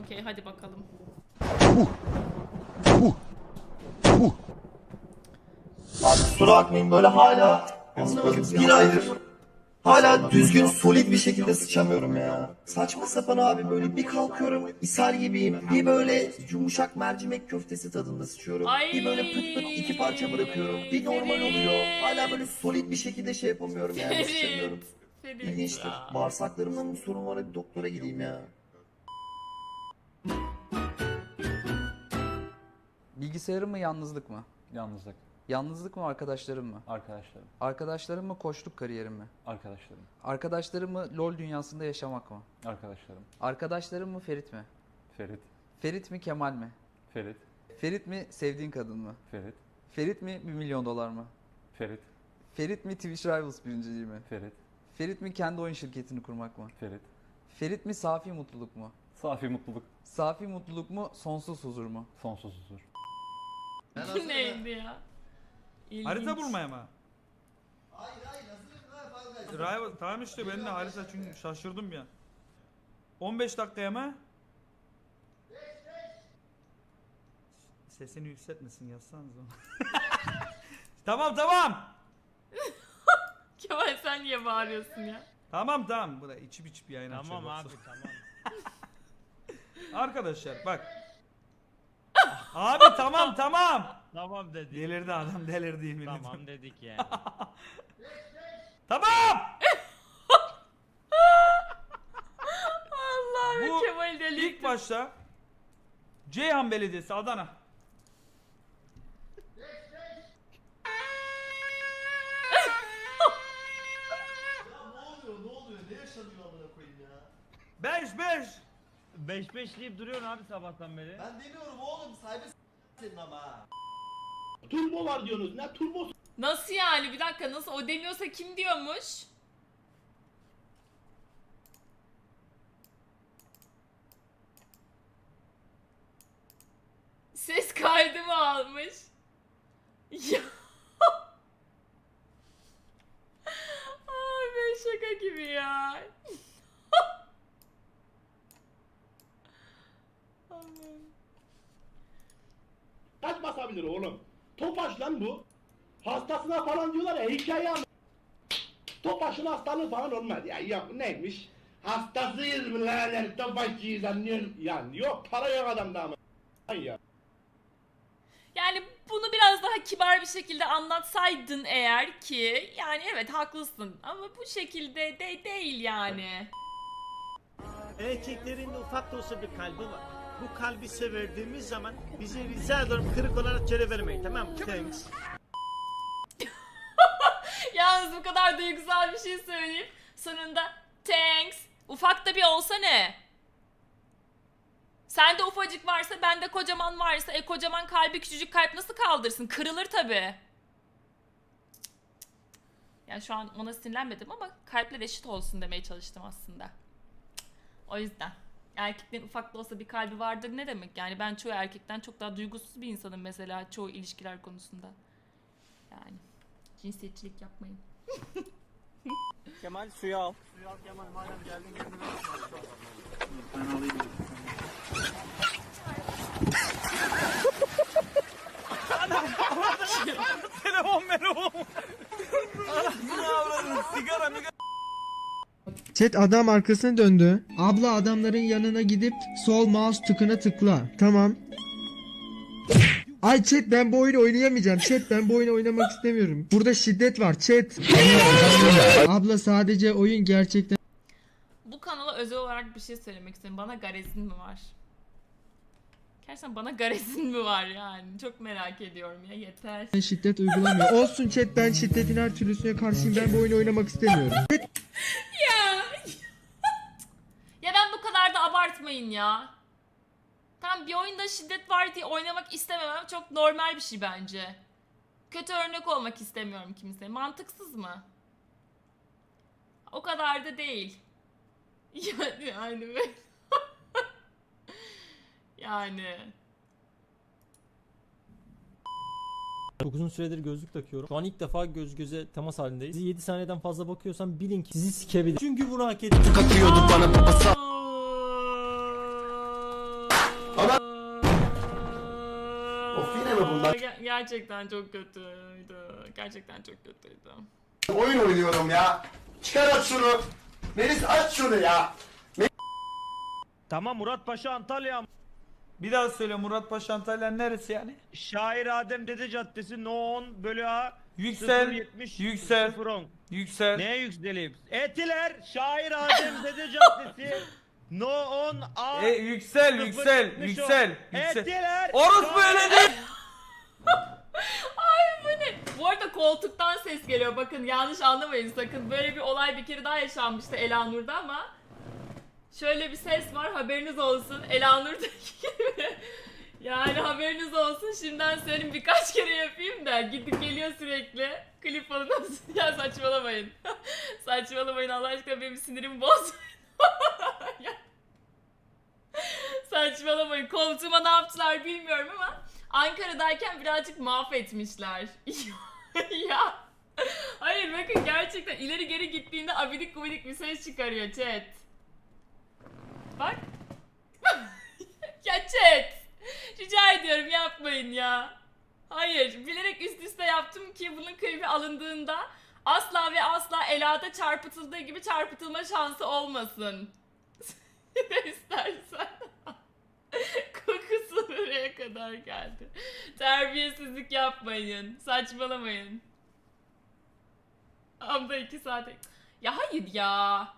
Okey hadi bakalım. Abi kusura bakmayın böyle hala bakın bir aydır hala düzgün solid bir şekilde sıçamıyorum ya. Saçma sapan abi böyle bir kalkıyorum ishal gibiyim. Bir böyle yumuşak mercimek köftesi tadında sıçıyorum. Ay. Bir böyle pıt pıt iki parça bırakıyorum. Bir normal oluyor. Hala böyle solid bir şekilde şey yapamıyorum yani sıçamıyorum. Ferit İlginçtir. Bağırsaklarımda mı bir sorun var bir doktora gideyim ya. Bilgisayarım mı yalnızlık mı? Yalnızlık. Yalnızlık mı arkadaşlarım mı? Arkadaşlarım. Arkadaşlarım mı koçluk kariyerim mi? Arkadaşlarım. Arkadaşlarım mı LoL dünyasında yaşamak mı? Arkadaşlarım. Arkadaşlarım mı Ferit mi? Ferit. Ferit mi Kemal mi? Ferit. Ferit mi sevdiğin kadın mı? Ferit. Ferit mi 1 milyon dolar mı? Ferit. Ferit mi Twitch Rivals birinciliği mi? Ferit. Ferit mi kendi oyun şirketini kurmak mı? Ferit. Ferit mi safi mutluluk mu? Safi mutluluk. Safi mutluluk mu sonsuz huzur mu? Sonsuz huzur. Bu neydi ya? İlginç. Harita bulmaya mı? Hayır hayır hazırım Tamam işte ben de harita çünkü şaşırdım ya. 15 dakikaya mı? Sesini yükseltmesin yazsanız onu. tamam tamam. Kemal sen niye bağırıyorsun ya? Tamam tamam. Bu da içip içip yayın Tamam açıyor abi tamam. Arkadaşlar bak. Abi tamam tamam. Tamam dedik. Delirdi adam delirdi yemin ederim. Tamam dedik yani. Tamam. Allah'ım Bu Kemal. İlk başta Ceyhan Belediyesi Adana. Beş beş. 5 5 deyip duruyorsun abi sabahtan beri. Ben demiyorum oğlum sahibi senin ama. Turbo var diyorsunuz. Ne turbo Nasıl yani? Bir dakika nasıl? O demiyorsa kim diyormuş? Ses kaydı mı almış? Ya. Ay ben şaka gibi ya. Kaç basabilir oğlum? Topaş lan bu. Hastasına falan diyorlar ya hikaye anlat. Topaşın hastalığı falan olmaz. Ya yok neymiş? Hastasıyız mı lan? Topaşçıyız anlıyorsun. Yani yok para yok adamda ama. Ya. Yani bunu biraz daha kibar bir şekilde anlatsaydın eğer ki yani evet haklısın ama bu şekilde de değil yani. Erkeklerin ufak da olsa bir kalbi var. Bu kalbi severdiğimiz zaman bizi rica ediyorum kırık olarak geri vermeyin tamam mı? Thanks. Yalnız bu kadar duygusal bir şey söyleyeyim. Sonunda thanks. Ufak da bir olsa ne? Sende ufacık varsa bende kocaman varsa e kocaman kalbi küçücük kalp nasıl kaldırsın? Kırılır tabi. Yani şu an ona sinirlenmedim ama kalpler eşit olsun demeye çalıştım aslında. O yüzden. Erkeklerin ufak da olsa bir kalbi vardır ne demek? Yani ben çoğu erkekten çok daha duygusuz bir insanım mesela çoğu ilişkiler konusunda. Yani cinsiyetçilik yapmayın. Kemal suyu al. Telefon telefon. Sigara mı? Chat adam arkasına döndü. Abla adamların yanına gidip sol mouse tıkına tıkla. Tamam. Ay chat ben bu oyunu oynayamayacağım. Chat ben bu oyunu oynamak istemiyorum. Burada şiddet var chat. Abla sadece oyun gerçekten Bu kanala özel olarak bir şey söylemek istiyorum. Bana garezin mi var? Gerçekten bana garezin mi var yani? Çok merak ediyorum ya yeter. şiddet uygulamıyor. Olsun chat ben şiddetin her türlüsüne karşıyım. Ben bu oyunu oynamak istemiyorum. Ya ben bu kadar da abartmayın ya. Tam bir oyunda şiddet var diye oynamak istememem çok normal bir şey bence. Kötü örnek olmak istemiyorum kimseye. Mantıksız mı? O kadar da değil. Yani yani yani. Çok uzun süredir gözlük takıyorum. Şu an ilk defa göz göze temas halindeyiz. Sizi 7 saniyeden fazla bakıyorsam bilin ki sizi sikebilir. Çünkü bunu hak ettim. Aa! Ger- gerçekten çok kötüydü. Gerçekten çok kötüydü. Oyun oynuyorum ya. Çıkar aç şunu. Melis aç şunu ya. Tamam Murat Paşa Antalya. Bir daha söyle Murat Paşa Antalya neresi yani? Şair Adem Dede Caddesi No 10 bölü A. Yüksel, 070 yüksel. 010. Yüksel. Neye yükseleyim? Etiler Şair Adem Dede Caddesi No 10 A. E, yüksel, 070 yüksel, yüksel, yüksel. Etiler. Orospu Şair- öyle değil. Arada koltuktan ses geliyor. Bakın yanlış anlamayın sakın. Böyle bir olay bir kere daha yaşanmıştı Elanur'da ama şöyle bir ses var. Haberiniz olsun. Elanur'daki gibi. Yani haberiniz olsun. Şimdiden söyleyeyim birkaç kere yapayım da gidip geliyor sürekli. Klip falan. Ya saçmalamayın. saçmalamayın Allah aşkına benim sinirimi bozmayın. Saçmalamayın. Koltuğuma ne yaptılar bilmiyorum ama Ankara'dayken birazcık mahvetmişler. ya. Hayır bakın gerçekten ileri geri gittiğinde abidik gubidik bir ses çıkarıyor chat. Bak. ya chat. Rica ediyorum yapmayın ya. Hayır bilerek üst üste yaptım ki bunun klibi alındığında asla ve asla Ela'da çarpıtıldığı gibi çarpıtılma şansı olmasın. istersen. Kokusu buraya kadar geldi. Terbiyesizlik yapmayın. Saçmalamayın. Abla iki saate... Ya hayır ya.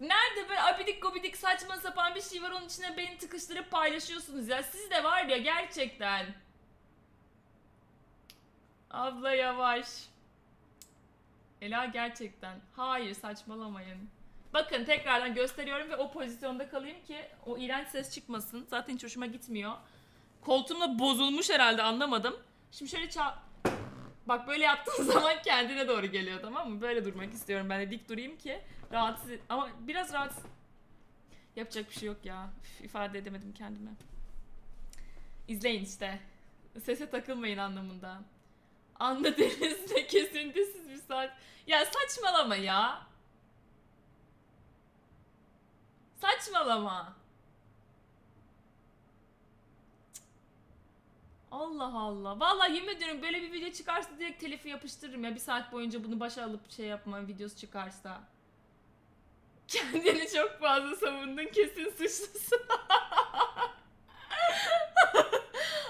Nerede böyle abidik gobidik saçma sapan bir şey var onun içine beni tıkıştırıp paylaşıyorsunuz ya. Siz de var ya gerçekten. Abla yavaş. Ela gerçekten. Hayır saçmalamayın. Bakın tekrardan gösteriyorum ve o pozisyonda kalayım ki o iğrenç ses çıkmasın. Zaten hiç hoşuma gitmiyor. Koltuğum da bozulmuş herhalde anlamadım. Şimdi şöyle ça... Bak böyle yaptığın zaman kendine doğru geliyor tamam mı? Böyle durmak istiyorum ben de dik durayım ki rahatsız... Ama biraz rahatsız... Yapacak bir şey yok ya. Üf, ifade edemedim kendime. İzleyin işte. Sese takılmayın anlamında. Anla denizde kesintisiz bir saat. Ya saçmalama ya. Saçmalama. Allah Allah. Vallahi yemin ediyorum böyle bir video çıkarsa direkt telifi yapıştırırım ya. Bir saat boyunca bunu başa alıp şey yapma videosu çıkarsa. Kendini çok fazla savundun kesin suçlusun.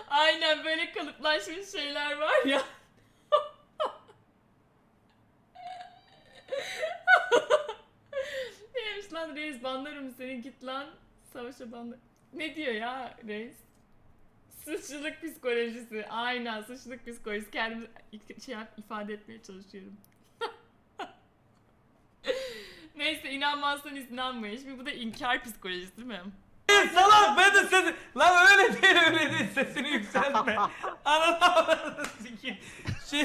Aynen böyle kalıplaşmış şeyler var ya. Neymiş lan reis banlarım seni git lan. Savaşa banlar. Ne diyor ya reis? Suçluluk psikolojisi. Aynen suçluluk psikolojisi. Kendimi şey ifade etmeye çalışıyorum. Neyse inanmazsan inanmayın. Şimdi bu da inkar psikolojisi değil mi? Salak ben de sesi... Lan öyle değil öyle değil sesini yükseltme. Ananı avradını sikeyim. Şey...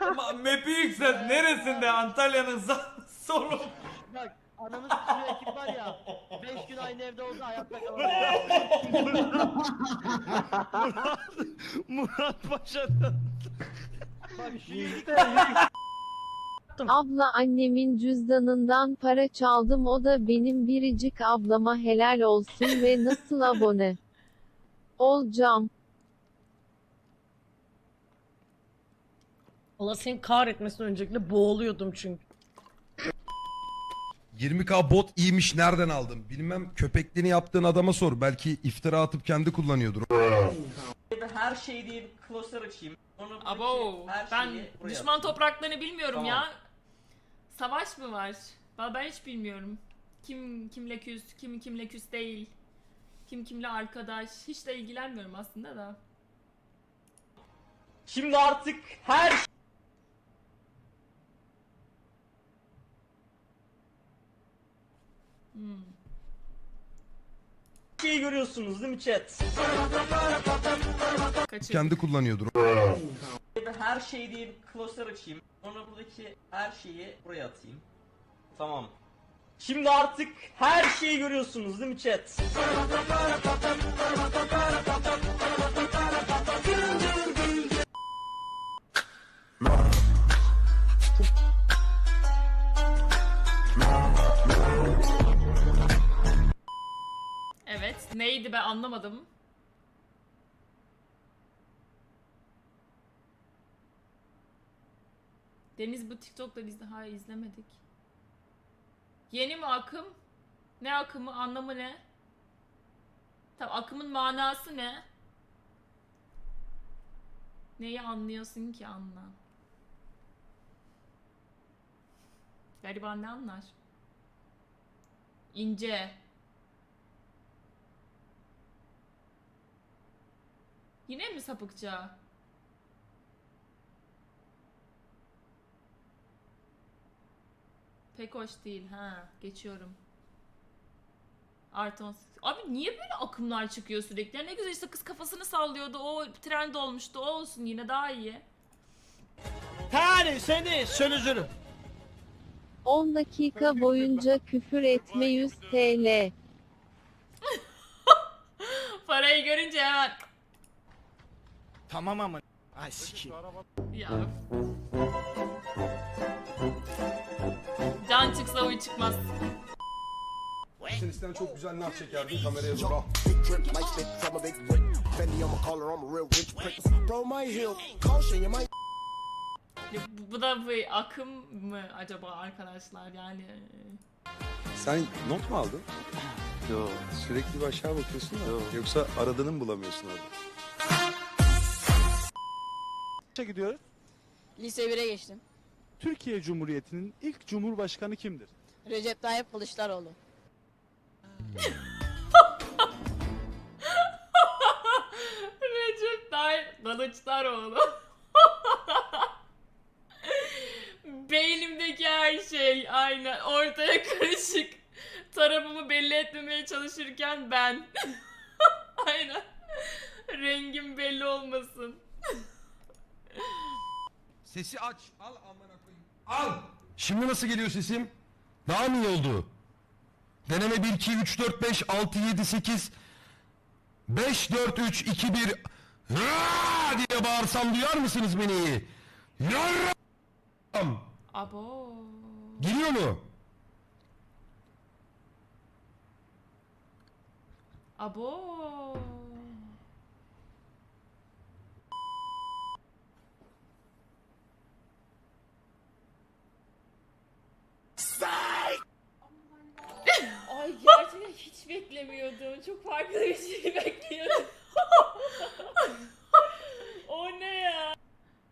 ma- Map'i yükselt. Neresinde? Antalya'nın solu. Bak ananı sıkıyor ekip var ya. 5 gün aynı evde olsa hayatta kalır. Murat Paşa'dan. Bak şu Abla annemin cüzdanından para çaldım o da benim biricik ablama helal olsun ve nasıl abone olacağım. Allah seni kahretmesin öncelikle boğuluyordum çünkü. 20k bot iyiymiş nereden aldın? Bilmem köpekliğini yaptığın adama sor. Belki iftira atıp kendi kullanıyordur. her şey diye bir klasör açayım. Onu Abo ben düşman topraklarını bilmiyorum ya. Savaş mı var? Valla ben hiç bilmiyorum. Kim kimle küs, kim kimle küs değil. Kim kimle arkadaş. Hiç de ilgilenmiyorum aslında da. Şimdi artık her Hmm. şeyi görüyorsunuz değil mi chat? Kaçır. Kendi kullanıyordur. Her şey diye bir klasör açayım. Sonra buradaki her şeyi buraya atayım. Tamam. Şimdi artık her şeyi görüyorsunuz değil mi chat? Neydi ben anlamadım. Deniz bu TikTok'ta biz daha izlemedik. Yeni mi akım? Ne akımı? Anlamı ne? Tam akımın manası ne? Neyi anlıyorsun ki anla? Gariban ne anlar? İnce. Yine mi sapıkça? Pek hoş değil ha. Geçiyorum. Artı 18. Abi niye böyle akımlar çıkıyor sürekli? Ne güzel işte kız kafasını sallıyordu. O trend olmuştu. O olsun yine daha iyi. Yani seni sönüzürüm. 10 dakika boyunca küfür etme 100 TL. Parayı görünce hemen Tamam ama. Ay sikeyim. ya. Can çıksa uy çıkmaz. Sen isten çok güzel nar çekerdin kameraya doğru. Ya bu, bu da bir akım mı acaba arkadaşlar yani? Sen not mu aldın? Yok. Sürekli bir aşağı bakıyorsun da. Yoksa aradığını mı bulamıyorsun orada? Kaça gidiyoruz? Lise 1'e geçtim. Türkiye Cumhuriyeti'nin ilk cumhurbaşkanı kimdir? Recep Tayyip Kılıçdaroğlu. Recep Tayyip Kılıçdaroğlu. Beynimdeki her şey aynen ortaya karışık. Tarafımı belli etmemeye çalışırken ben. aynen. Rengim belli olmasın. Sesi aç. Al amına koyayım. Al. Şimdi nasıl geliyor sesim? Daha mı iyi oldu? Deneme 1 2 3 4 5 6 7 8 5 4 3 2 1 Raa diye bağırsam duyar mısınız beni? Yarram. Abo. Geliyor mu? Abo. Ay gerçekten hiç beklemiyordum. Çok farklı bir şey bekliyordum. o ne ya?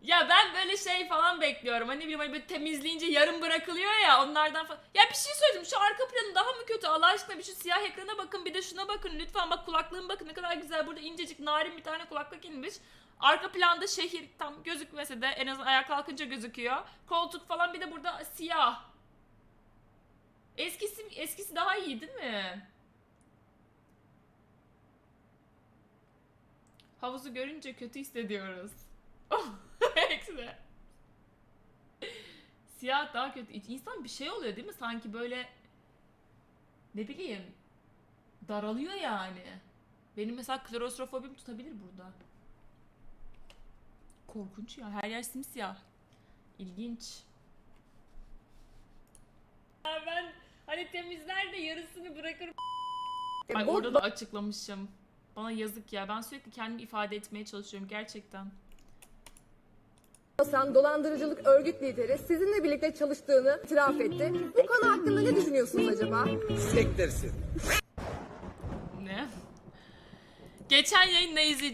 Ya ben böyle şey falan bekliyorum. Hani bileyim böyle temizleyince yarım bırakılıyor ya onlardan falan. Ya bir şey söyleyeyim şu arka planı daha mı kötü Allah aşkına bir şu siyah ekrana bakın bir de şuna bakın lütfen bak kulaklığım bakın ne kadar güzel burada incecik narin bir tane kulaklık inmiş. Arka planda şehir tam gözükmese de en azından ayağa kalkınca gözüküyor. Koltuk falan bir de burada siyah. Eskisi eskisi daha iyi değil mi? Havuzu görünce kötü hissediyoruz. Eksi. Siyah daha kötü. İnsan bir şey oluyor değil mi? Sanki böyle ne bileyim daralıyor yani. Benim mesela klostrofobim tutabilir burada. Korkunç ya. Her yer simsiyah. İlginç. Ben hani temizler de yarısını bırakırım. Ay orada da açıklamışım. Bana yazık ya. Ben sürekli kendimi ifade etmeye çalışıyorum gerçekten. Hasan dolandırıcılık örgüt lideri sizinle birlikte çalıştığını itiraf etti. Bu konu hakkında ne düşünüyorsunuz acaba? Ne? Geçen yayın ne izleyeceğim?